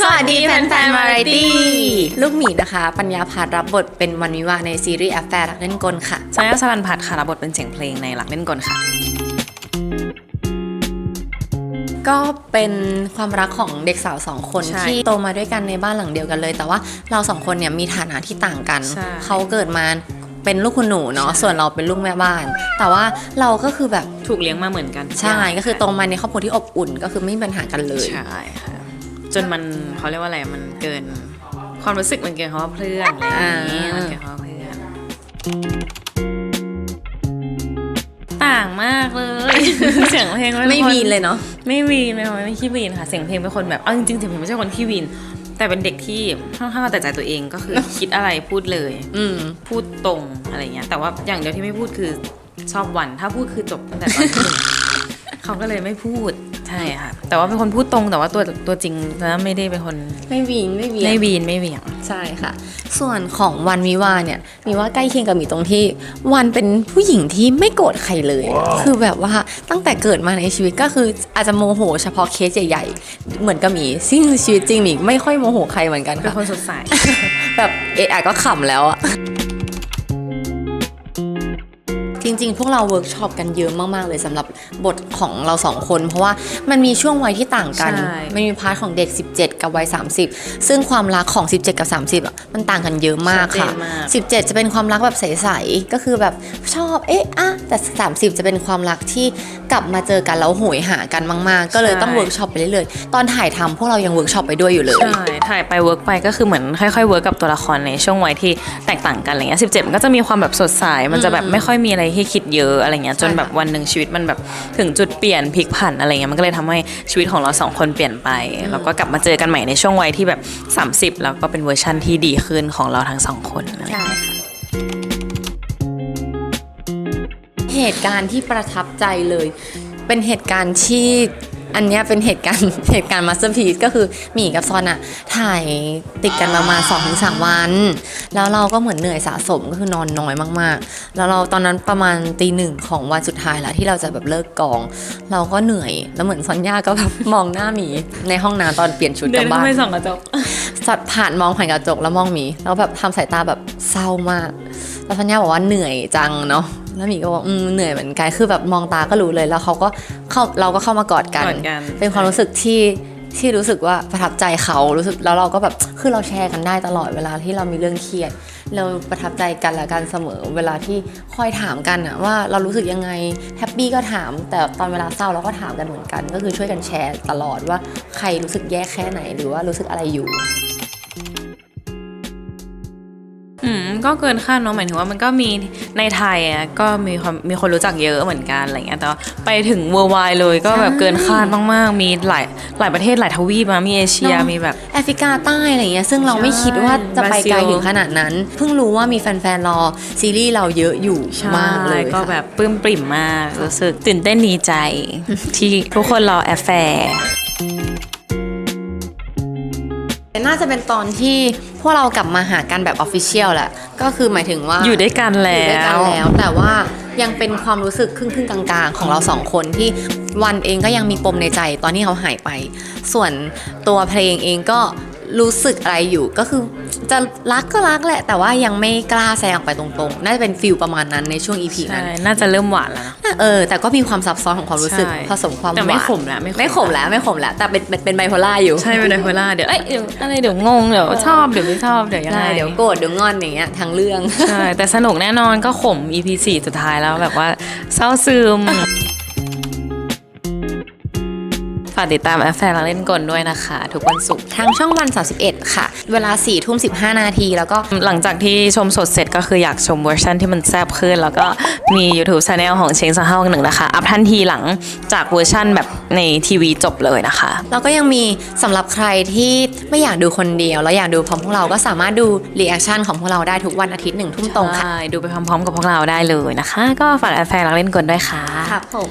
สวัสดีแฟนๆ Variety ลูกหมีนะคะ ปัญญาพาดรับบทเป็นวันวิวาห์ในซีรีส์แอฟแฟร์รักเล่นกลค่ะซายาสลันพัฒน์ค่ะรับบทเป็นเสียงเพลงในหลักเล่นกลค่ะ ก็เป็นความรักของเด็กสาวสองคนใช่ที่โตมาด้วยกันในบ้านหลังเดียวกันเลย แต่ว่าเราสองคนเนี่ยมีฐานะที่ต่างกัน ใช่ เขาเกิดมาเป็นลูกคุณหนูเนาะส่วนเราเป็นลูกแม่บ้าน แต่ว่าเราก็คือแบบถูกเลี้ยงมาเหมือนกันใช่ก็คือโตมาในครอบครัวที่อบอุ่น ก็คือไม่มีปัญหากันเลย ใช่ค่ะ จนมันเขาเรียกว่าอะไรมันเกิน ความรู้สึกมันเกินคำว่าเพื่อนอะไรอย่างนี้อ่ามัมันเกินคำว่าเพื่อนต่างมากเลย เสียงเพลงป็ไม่ควีนเลยเนาะไม่วีนไม่ไม่ไม่ขี้วีนค่ะ เสียงเพลงเป็นคนแบบเอาจริงๆเสียงเพลงไม่ใช่คนขี้วีนแต่เป็นเด็กที่ค่อนข้างเอาแต่ใจตัวเองก็คือคิดอะไรพูดเลย อืมพูดตรงอะไรเงี้ยแต่ว่าอย่างเดียวที่ไม่พูดคือชอบวันถ้าพูดคือจบตั้งแต่ตอนที่หนึ่งเขาก็เลยไม่พูด ใช่ค่ะ แต่ว่าเป็นคนพูดตรงแต่ว่าตัวตัวจริงแล้วไม่ได้เป็นคนไม่วีนไม่วีนไม่วีนไม่เหวี่ยง ใช่ค่ะ ส่วนของวันวิวาห์เนี่ยมีว่าใกล้เคียงกับหมีตรงที่ วันเป็นผู้หญิงที่ไม่โกรธใครเลย คือแบบว่าตั้งแต่เกิดมาในชีวิตก็คืออาจจะโมโห เฉพาะเคสใหญ่ๆ เหมือนกับหมีซึ่งชีวิตจริงหมีไม่ค่อยโมโหใครเหมือนกันเป็นค่ะ คนสดใส แบบเอะอะก็ขำแล้วอะ จริง ๆ พวกเราเวิร์กช็อปกันเยอะมาก ๆ เลยสำหรับบทของเราสองคน เพราะว่ามันมีช่วงวัยที่ต่างกันใช่มันมีพาร์ทของเด็ก 17 กับวัย 30 ซึ่งความรักของ 17 กับ 30อะมันต่างกันเยอะมากค่ะชัดเจนมาก17 จะเป็นความรักแบบใส ๆ ก็คือแบบชอบเอ๊ะอะแต่ 30 จะเป็นความรักที่กลับมาเจอกันแล้วโหยหากันมาก ๆ ก็เลยต้องเวิร์กช็อปไปเรื่อยๆตอนถ่ายทำพวกเรายังเวิร์กช็อปไปด้วยอยู่เลยใช่ถ่ายไปเวิร์กไปก็คือเหมือนค่อยๆเวิร์กกับตัวละครในช่วงวัยที่แตกต่างกันอะไรเงี้ยสิบเจ็ดมันก็จะมีความแบบสดใสมันจะแบบไม่ค่อยมีอะไรให้คิดเยอะอะไรเงี้ยจนแบบวันหนึ่งชีวิตมันแบบถึงจุดเปลี่ยนพลิกผันอะไรเงี้ยมันก็เลยทำให้ชีวิตของเราสองคนเปลี่ยนไปแล้วก็กลับมาเจอกันใหม่ในช่วงวัยที่แบบ 30 แล้วก็เป็นเวอร์ชั่นที่ดีขึ้นของเราทั้งสองคนอะไรเงี้ยใช่ค่ะเหตุการณ์ที่ประทับใจเลย เป็นเหตุการณ์ที่ อันเนี้ยเป็นเหตุการณ์เหตุการณ์มาสเตอร์พีซก็คือหมีกับซอนอะถ่ายติดกันประมาณ2อถึงสวัน แล้วเราก็เหมือนเหนื่อยสะสมก็คือนอนน้อยมากๆ แล้วเราตอนนั้นประมาณตีหนึ่งของวันสุดท้ายแล้วที่เราจะแบบเลิกกอง เราก็เหนื่อยแล้วเหมือนซอนย่าก็แบบมองหน้าหมีในห้องน้ำตอนเปลี่ยนชุดกเดิลันบเข้าบ้านไปส่องกระจกสัตว์ผ่านมองผ่านกระจกแล้วมองหมีแล้วแบบทำสายตาแบบเศร้ามากแล้วธัญญาบอกว่าเหนื่อยจังเนาะ แล้วหมีก็บอกอืมเหนื่อยเหมือนกันคือแบบมองตาก็รู้เลยแล้วเขาก็เข้าเราก็เข้ามากอดกัน กอดกัน เป็นความรู้สึกที่ที่รู้สึกว่าประทับใจเขารู้สึกแล้วเราก็แบบคือเราแชร์กันได้ตลอดเวลาที่เรามีเรื่องเครียด เราประทับใจกันและกันเสมอเวลาที่คอยถามกันอะว่าเรารู้สึกยังไงแฮปปี้ก็ถาม แต่ตอนเวลาเศร้าเราก็ถามกันเหมือนกัน ก็คือช่วยกันแชร์ตลอดว่าใครรู้สึกแย่แค่ไหนหรือว่ารู้สึกอะไรอยู่ ก็เกินคาดเนาะหมายถึงว่ามันก็มีในไทยอะก็มีความมีคนรู้จักเยอะเหมือนกันอะไรเงี้ยแต่ว่าไปถึงเวอร์ไวเลยก็แบบเกินคาดมากๆ มีหลายหลายประเทศหลายทวีปมามีเอเชียเนอะมีแบบแอฟริกาใต้อะไรเงี้ยซึ่งเราไม่คิดว่าจะไปไกลบราซิลถึงขนาดนั้น เพิ่งรู้ว่ามีแฟนๆรอซีรีส์เราเยอะอยู่มากเลยก็ค่ะแบบปลื้มปริ่มมากรู้สึกตื่นเต้นดีใจ ที่ทุกคนรอแอฟแฟร์ น่าจะเป็นตอนที่พวกเรากลับมาหากันแบบออฟฟิเชียลแหละ ก็คือหมายถึงว่าอยู่ด้วยกันอแล้ยู่ด้วยกันว แล้ว แต่ว่ายังเป็นความรู้สึกครึ่งๆกลางๆ ของเราสองคนที่วันเองก็ยังมีปมในใจตอนที่เขาหายไป ส่วนตัวเพลงเองก็ รู้สึกอะไรอยู่ก็คือจะรักก็รักแหละ แต่ว่ายังไม่กล้าแสดงออกไปตรงๆ น่าจะเป็นฟิลประมาณนั้นในช่วง EP ใช่นั้นน่าจะเริ่มหวานแล้วนะ เออ แต่ก็มีความซับซ้อนของความรู้สึกใช่ผสมความหแต่วานไม่ขมแล้วไม่ขม ไม่ขมแล้วไม่ขมแล้ว แต่เป็นเป็นเป็นไบโพล่าอยู่ใช่เป็นไบโพล่าเดี๋ยวเอ้ยเดี๋ยวอะไรเดี๋ยวงงเดี๋ยวชอบเดี๋ยวไม่ชอบเดี๋ยวยังไงได้เดี๋ยวโกรธเดี๋ยวงอนอย่างเงี้ยทั้งเรื่อง ใช่แต่สนุกแน่นอนก็ขม EP 4สุดท้ายแล้วแบบว่าเศร้าซึม ฝากติดตามแอฟแฟร์เราเล่นกลด้วยนะคะ ทุกวันศุกร์ทางช่องวัน 31 ค่ะ เวลา4ทุ่ม15นาที แล้วก็หลังจากที่ชมสดเสร็จก็คืออยากชมเวอร์ชันที่มันแซ่บขึ้น แล้วก็มี YouTube Channel ของเชงซังเฮาหนึ่งนะคะ อัพทันทีหลังจากเวอร์ชันแบบในทีวีจบเลยนะคะ แล้วก็ยังมีสำหรับใครที่ไม่อยากดูคนเดียว แล้วอยากดูพร้อมพวกเราก็สามารถดูรีแอคชั่นของพวกเราได้ทุกวันอาทิตย์หนึ่งทุ่มตรงค่ะ ใช่ดูไปพร้อมๆกับพวกเราได้เลยนะคะ ก็ฝากแอฟแฟร์เราเล่นกลด้วยค่ะ ครับผม